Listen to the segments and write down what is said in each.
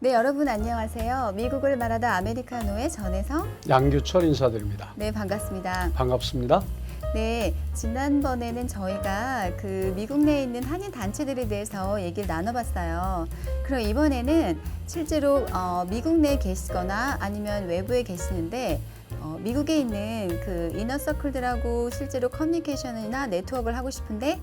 네, 여러분 안녕하세요. 미국을 말하다 아메리카노의 전혜성. 양규철 인사드립니다. 네, 반갑습니다. 반갑습니다. 네, 지난번에는 저희가 그 미국 내에 있는 한인 단체들에 대해서 얘기를 나눠봤어요. 그럼 이번에는 실제로 어, 미국 내에 계시거나 아니면 외부에 계시는데 어, 미국에 있는 그 이너 서클들하고 실제로 커뮤니케이션이나 네트워크를 하고 싶은데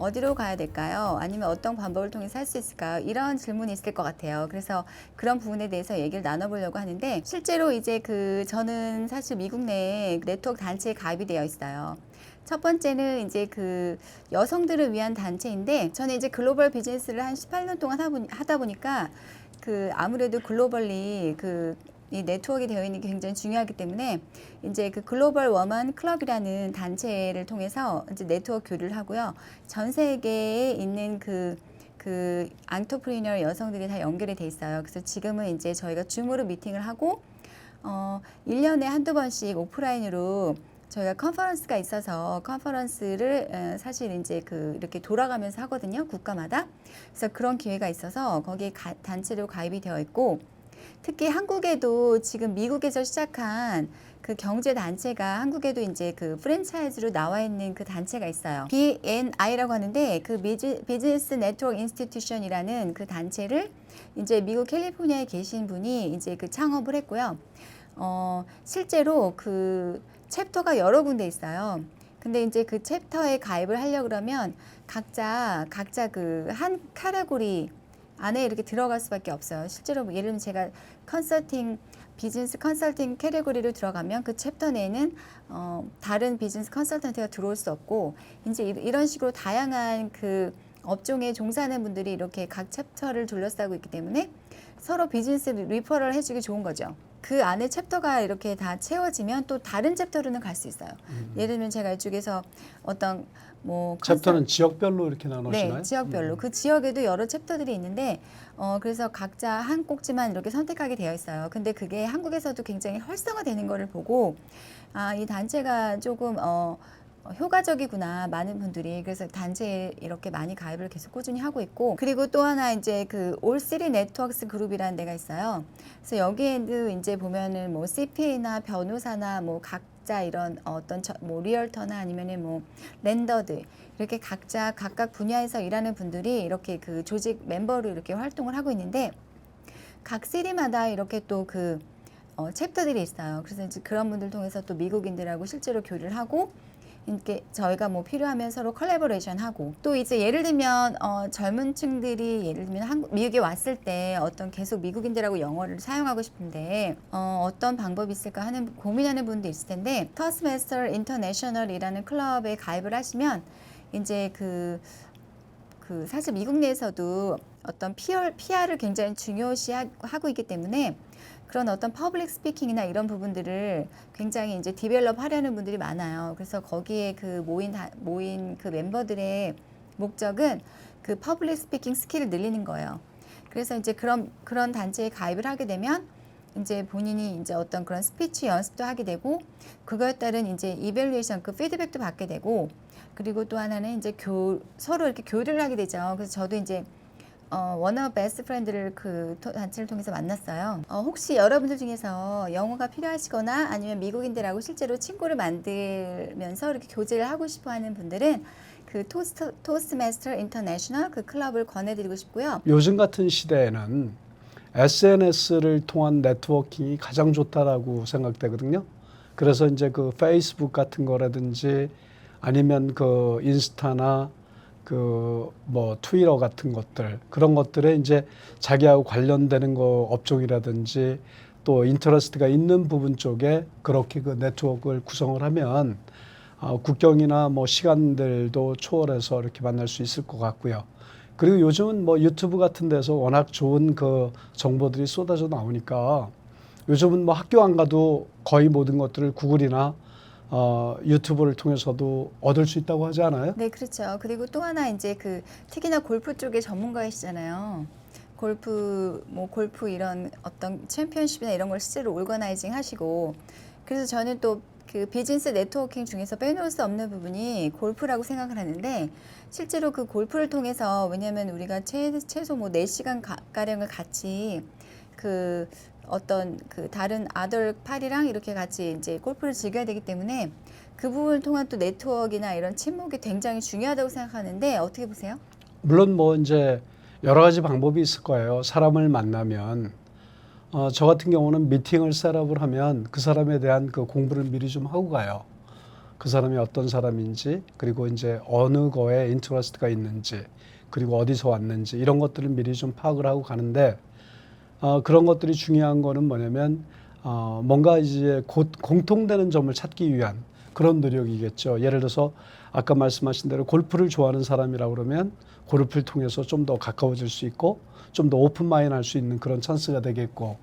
어디로 가야 될까요? 아니면 어떤 방법을 통해서 할 수 있을까요? 이런 질문이 있을 것 같아요. 그래서 그런 부분에 대해서 얘기를 나눠보려고 하는데 실제로 이제 그 저는 사실 미국 내에 네트워크 단체에 가입이 되어 있어요. 첫 번째는 이제 그 여성들을 위한 단체인데 저는 이제 글로벌 비즈니스를 한 18년 동안 하다 보니까 그 아무래도 글로벌리 그 이 네트워크가 되어 있는 게 굉장히 중요하기 때문에 이제 그 글로벌 워먼 클럽이라는 단체를 통해서 이제 네트워크 교류를 하고요. 전 세계에 있는 그그 앙토프리너 여성들이 다 연결이 돼 있어요. 그래서 지금은 이제 저희가 줌으로 미팅을 하고 어 1년에 한두 번씩 오프라인으로 저희가 컨퍼런스가 있어서 컨퍼런스를 어, 사실 이제 그 이렇게 돌아가면서 하거든요. 국가마다. 그래서 그런 기회가 있어서 거기에 가- 단체로 가입이 되어 있고 특히 한국에도 지금 미국에서 시작한 그 경제 단체가 한국에도 이제 그 프랜차이즈로 나와 있는 그 단체가 있어요. BNI라고 하는데 그 비즈, 비즈니스 네트워크 인스티튜션이라는 그 단체를 이제 미국 캘리포니아에 계신 분이 이제 그 창업을 했고요. 어, 실제로 그 챕터가 여러 군데 있어요. 근데 이제 그 챕터에 가입을 하려 그러면 각자 각자 그 한 카테고리 안에 이렇게 들어갈 수밖에 없어요. 실제로 뭐 예를 들면 제가 컨설팅 비즈니스 컨설팅 캐테고리로 들어가면 그 챕터 내에는 어, 다른 비즈니스 컨설턴트가 들어올 수 없고 이제 이- 이런 식으로 다양한 그 업종에 종사하는 분들이 이렇게 각 챕터를 둘러싸고 있기 때문에 서로 비즈니스 리퍼럴 해주기 좋은 거죠. 그 안에 챕터가 이렇게 다 채워지면 또 다른 챕터로는 갈 수 있어요. 예를 들면 제가 이쪽에서 어떤 뭐 챕터는 지역별로 이렇게 나누시나요? 네, 지역별로 음. 그 지역에도 여러 챕터들이 있는데 어 그래서 각자 한 꼭지만 이렇게 선택하게 되어 있어요. 근데 그게 한국에서도 굉장히 활성화되는 거를 보고 아 이 단체가 조금 어 어, 효과적이구나 많은 분들이 그래서 단체에 이렇게 많이 가입을 계속 꾸준히 하고 있고 그리고 또 하나 이제 그 올시리 네트워크스 그룹이라는 데가 있어요. 그래서 여기에도 이제 보면은 뭐 CPA나 변호사나 뭐 각자 이런 어떤 저- 뭐 리얼터나 아니면은 뭐 랜더들 이렇게 각자 각각 분야에서 일하는 분들이 이렇게 그 조직 멤버로 이렇게 활동을 하고 있는데 각 시리마다 이렇게 또그 어, 챕터들이 있어요. 그래서 이제 그런 분들 통해서 또 미국인들하고 실제로 교류를 하고 이렇게 저희가 뭐 필요하면 서로 컬래버레이션 하고 또 이제 예를 들면 어, 젊은 층들이 예를 들면 한국 미국에 왔을 때 어떤 계속 미국인들하고 영어를 사용하고 싶은데 어, 어떤 방법이 있을까 하는 고민하는 분도 있을 텐데 터스메스터 인터내셔널이라는 클럽에 가입을 하시면 이제 그그 사실 미국 내에서도 어떤 PR, PR을 굉장히 중요시하고 있기 때문에 그런 어떤 퍼블릭 스피킹이나 이런 부분들을 굉장히 이제 디벨롭 하려는 분들이 많아요. 그래서 거기에 그 모인 다- 모인 그 멤버들의 목적은 그 퍼블릭 스피킹 스킬을 늘리는 거예요. 그래서 이제 그런 그런 단체에 가입을 하게 되면 이제 본인이 이제 어떤 그런 스피치 연습도 하게 되고 그거에 따른 이제 이벨리에이션 그 피드백도 받게 되고 그리고 또 하나는 이제 교 서로 이렇게 교류를 하게 되죠. 그래서 저도 이제 어, 원어 베스트 프렌드를 그 토- 단체를 통해서 만났어요. 어, 혹시 여러분들 중에서 영어가 필요하시거나 아니면 미국인들하고 실제로 친구를 만들면서 이렇게 교제를 하고 싶어 하는 분들은 그 토스트, 토스트마스터 인터내셔널 그 클럽을 권해드리고 싶고요. 요즘 같은 시대에는 SNS를 통한 네트워킹이 가장 좋다라고 생각되거든요. 그래서 이제 그 페이스북 같은 거라든지 아니면 그 인스타나 그 뭐 트위터 같은 것들 그런 것들에 이제 자기하고 관련되는 거 업종이라든지 또 인터레스트가 있는 부분 쪽에 그렇게 그 네트워크를 구성을 하면 어, 국경이나 뭐 시간들도 초월해서 이렇게 만날 수 있을 것 같고요. 그리고 요즘은 뭐 유튜브 같은 데서 워낙 좋은 그 정보들이 쏟아져 나오니까 요즘은 뭐 학교 안 가도 거의 모든 것들을 구글이나 어, 유튜브를 통해서도 얻을 수 있다고 하지 않아요? 네, 그렇죠. 그리고 또 하나 이제 그 특히나 골프 쪽에 전문가이시잖아요. 골프 뭐 골프 이런 어떤 챔피언십이나 이런 걸 실제로 올거나이징 하시고 그래서 저는 또 그 비즈니스 네트워킹 중에서 빼놓을 수 없는 부분이 골프라고 생각을 하는데 실제로 그 골프를 통해서 왜냐하면 우리가 최, 최소 뭐 4시간 가, 가량을 같이 그 어떤 그 다른 아들 팔이랑 이렇게 같이 이제 골프를 즐겨야 되기 때문에 그 부분을 통한 또 네트워크나 이런 친목이 굉장히 중요하다고 생각하는데 어떻게 보세요? 물론 뭐 이제 여러 가지 방법이 있을 거예요. 사람을 만나면 어, 저 같은 경우는 미팅을 셋업을 하면 그 사람에 대한 그 공부를 미리 좀 하고 가요. 그 사람이 어떤 사람인지 그리고 이제 어느 거에 인트러스트가 있는지 그리고 어디서 왔는지 이런 것들을 미리 좀 파악을 하고 가는데 어, 그런 것들이 중요한 거는 뭐냐면 어, 뭔가 이제 곧 공통되는 점을 찾기 위한 그런 노력이겠죠. 예를 들어서 아까 말씀하신 대로 골프를 좋아하는 사람이라고 그러면 골프를 통해서 좀 더 가까워질 수 있고 좀 더 오픈 마인 할 수 있는 그런 찬스가 되겠고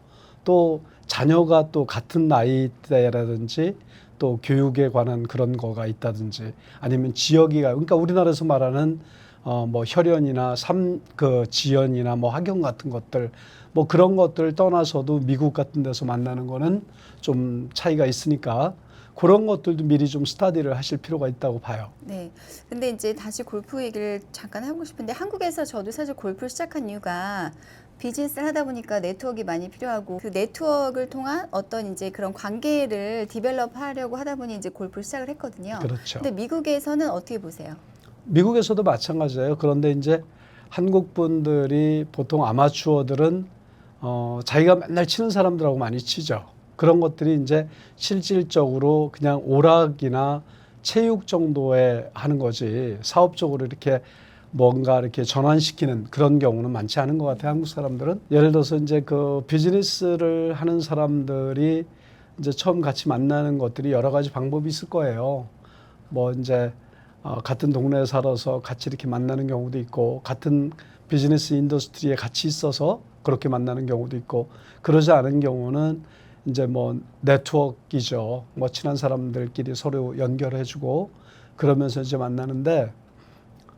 또 자녀가 또 같은 나이대라든지 또 교육에 관한 그런 거가 있다든지 아니면 지역이가 그러니까 우리나라에서 말하는 어 뭐 혈연이나 삼 그 지연이나 뭐 학연 같은 것들 뭐 그런 것들 떠나서도 미국 같은 데서 만나는 거는 좀 차이가 있으니까 그런 것들도 미리 좀 스타디를 하실 필요가 있다고 봐요. 네. 근데 이제 다시 골프 얘기를 잠깐 하고 싶은데 한국에서 저도 사실 골프를 시작한 이유가 비즈니스를 하다 보니까 네트워크가 많이 필요하고 그 네트워크를 통한 어떤 이제 그런 관계를 디벨롭 하려고 하다 보니 이제 골프를 시작을 했거든요. 그렇죠. 근데 미국에서는 어떻게 보세요? 미국에서도 마찬가지예요. 그런데 이제 한국 분들이 보통 아마추어들은 어, 자기가 맨날 치는 사람들하고 많이 치죠. 그런 것들이 이제 실질적으로 그냥 오락이나 체육 정도에 하는 거지 사업적으로 이렇게 뭔가 이렇게 전환시키는 그런 경우는 많지 않은 것 같아요. 한국 사람들은 예를 들어서 이제 그 비즈니스를 하는 사람들이 이제 처음 같이 만나는 것들이 여러 가지 방법이 있을 거예요. 뭐 이제 어, 같은 동네에 살아서 같이 이렇게 만나는 경우도 있고 같은 비즈니스 인더스트리에 같이 있어서 그렇게 만나는 경우도 있고 그러지 않은 경우는 이제 뭐 네트워크이죠. 뭐 친한 사람들끼리 서로 연결해주고 그러면서 이제 만나는데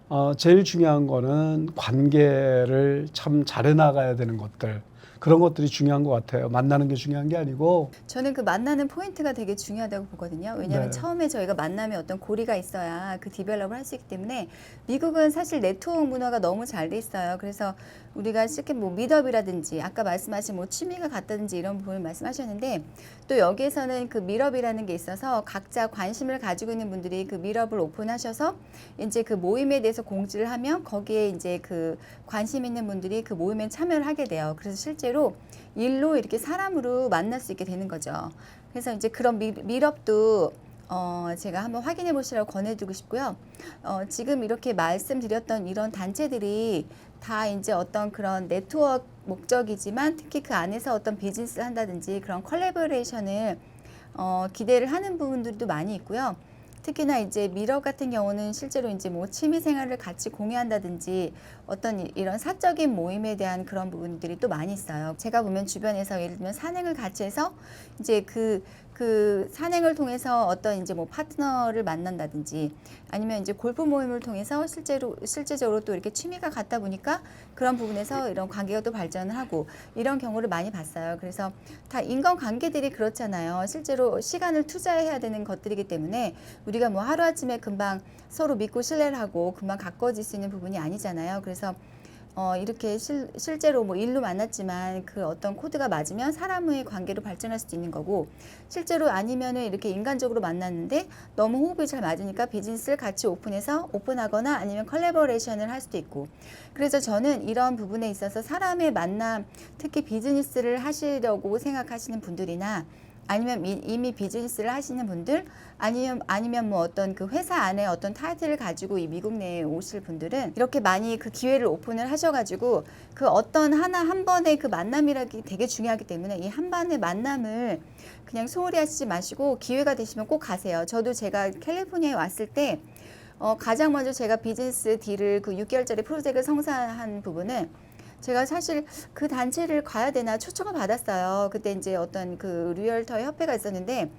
어, 제일 중요한 거는 관계를 참 잘해 나가야 되는 것들 그런 것들이 중요한 것 같아요. 만나는 게 중요한 게 아니고 저는 그 만나는 포인트가 되게 중요하다고 보거든요. 왜냐하면 네. 처음에 저희가 만남에 어떤 고리가 있어야 그 디벨롭을 할 수 있기 때문에 미국은 사실 네트워크 문화가 너무 잘 돼 있어요. 그래서 우리가 쉽게 뭐 미덥이라든지 아까 말씀하신 뭐 취미가 같다든지 이런 부분을 말씀하셨는데 또 여기에서는 그 미럽이라는 게 있어서 각자 관심을 가지고 있는 분들이 그 미럽을 오픈하셔서 이제 그 모임에 대해서 공지를 하면 거기에 이제 그 관심 있는 분들이 그 모임에 참여를 하게 돼요. 그래서 실제 로 일로 이렇게 사람으로 만날 수 있게 되는 거죠. 그래서 이제 그런 미, 밀업도 어, 제가 한번 확인해 보시라고 권해드리고 싶고요. 어, 지금 이렇게 말씀드렸던 이런 단체들이 다 이제 어떤 그런 네트워크 목적이지만 특히 그 안에서 어떤 비즈니스를 한다든지 그런 컬래버레이션을 어, 기대를 하는 부분들도 많이 있고요. 특히나 이제 미러 같은 경우는 실제로 이제 뭐 취미 생활을 같이 공유한다든지 어떤 이- 이런 사적인 모임에 대한 그런 부분들이 또 많이 있어요. 제가 보면 주변에서 예를 들면 산행을 같이 해서 이제 그, 그 산행을 통해서 어떤 이제 뭐 파트너를 만난다든지 아니면 이제 골프 모임을 통해서 실제로, 실제적으로 또 이렇게 취미가 같다 보니까 그런 부분에서 이런 관계가 또 발전을 하고 이런 경우를 많이 봤어요. 그래서 다 인간 관계들이 그렇잖아요. 실제로 시간을 투자해야 되는 것들이기 때문에 우리가 뭐 하루아침에 금방 서로 믿고 신뢰를 하고 금방 가까워질 수 있는 부분이 아니잖아요. 그래서 어, 이렇게 실, 실제로 뭐 일로 만났지만 그 어떤 코드가 맞으면 사람의 관계로 발전할 수도 있는 거고 실제로 아니면은 이렇게 인간적으로 만났는데 너무 호흡이 잘 맞으니까 비즈니스를 같이 오픈해서 오픈하거나 아니면 컬래버레이션을 할 수도 있고. 그래서 저는 이런 부분에 있어서 사람의 만남 특히 비즈니스를 하시려고 생각하시는 분들이나 아니면 미- 이미 비즈니스를 하시는 분들 아니면 아니면 뭐 어떤 그 회사 안에 어떤 타이틀을 가지고 이 미국 내에 오실 분들은 이렇게 많이 그 기회를 오픈을 하셔가지고 그 어떤 하나 한 번의 그 만남이라기 되게 중요하기 때문에 이 한 번의 만남을 그냥 소홀히 하시지 마시고 기회가 되시면 꼭 가세요. 저도 제가 캘리포니아에 왔을 때 어, 가장 먼저 제가 비즈니스 딜을 그 6개월짜리 프로젝트를 성사한 부분은 제가 사실 그 단체를 가야 되나 초청을 받았어요. 그때 이제 어떤 그 리얼터 협회가 있었는데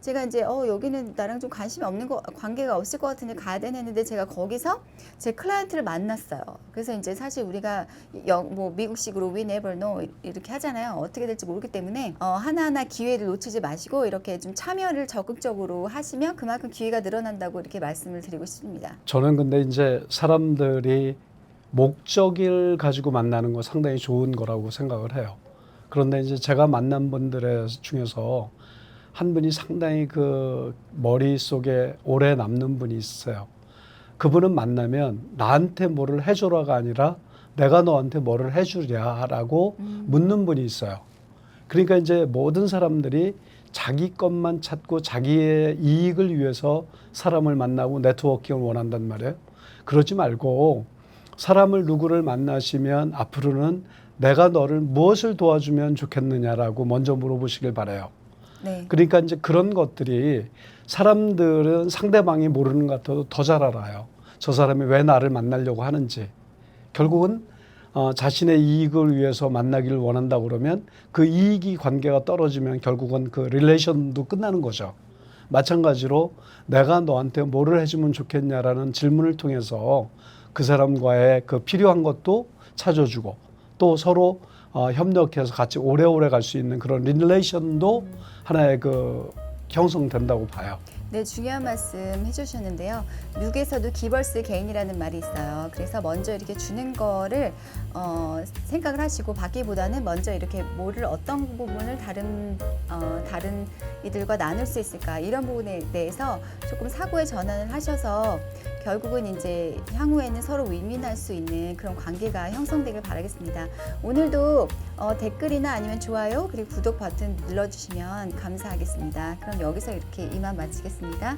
제가 이제 어 여기는 나랑 좀 관심이 없는 거 관계가 없을 것 같은데 가야 되는데 제가 거기서 제 클라이언트를 만났어요. 그래서 이제 사실 우리가 영, 뭐 미국식으로 we never know 이렇게 하잖아요. 어떻게 될지 모르기 때문에 어, 하나하나 기회를 놓치지 마시고 이렇게 좀 참여를 적극적으로 하시면 그만큼 기회가 늘어난다고 이렇게 말씀을 드리고 싶습니다. 저는 근데 이제 사람들이 목적을 가지고 만나는 거 상당히 좋은 거라고 생각을 해요. 그런데 이제 제가 만난 분들의 중에서 한 분이 상당히 그 머릿속에 오래 남는 분이 있어요. 그분은 만나면 나한테 뭐를 해줘라가 아니라 내가 너한테 뭐를 해주랴라고 묻는 분이 있어요. 그러니까 이제 모든 사람들이 자기 것만 찾고 자기의 이익을 위해서 사람을 만나고 네트워킹을 원한단 말이에요. 그러지 말고 사람을 누구를 만나시면 앞으로는 내가 너를 무엇을 도와주면 좋겠느냐라고 먼저 물어보시길 바래요. 네. 그러니까 이제 그런 것들이 사람들은 상대방이 모르는 것 같아도 더 잘 알아요. 저 사람이 왜 나를 만나려고 하는지. 결국은 어, 자신의 이익을 위해서 만나기를 원한다 그러면 그 이익이 관계가 떨어지면 결국은 그 릴레이션도 끝나는 거죠. 마찬가지로 내가 너한테 뭐를 해주면 좋겠냐라는 질문을 통해서 그 사람과의 그 필요한 것도 찾아주고 또 서로 어, 협력해서 같이 오래오래 갈 수 있는 그런 릴레이션도 하나의 그 형성된다고 봐요. 네, 중요한 말씀 해주셨는데요. 미국에서도 기벌스 개인이라는 말이 있어요. 그래서 먼저 이렇게 주는 거를 어, 생각을 하시고 받기보다는 먼저 이렇게 뭐를 어떤 부분을 다른 어, 다른 이들과 나눌 수 있을까 이런 부분에 대해서 조금 사고의 전환을 하셔서 결국은 이제 향후에는 서로 윈윈할 수 있는 그런 관계가 형성되길 바라겠습니다. 오늘도 어, 댓글이나 아니면 좋아요 그리고 구독 버튼 눌러주시면 감사하겠습니다. 그럼 여기서 이렇게 이만 마치겠습니다.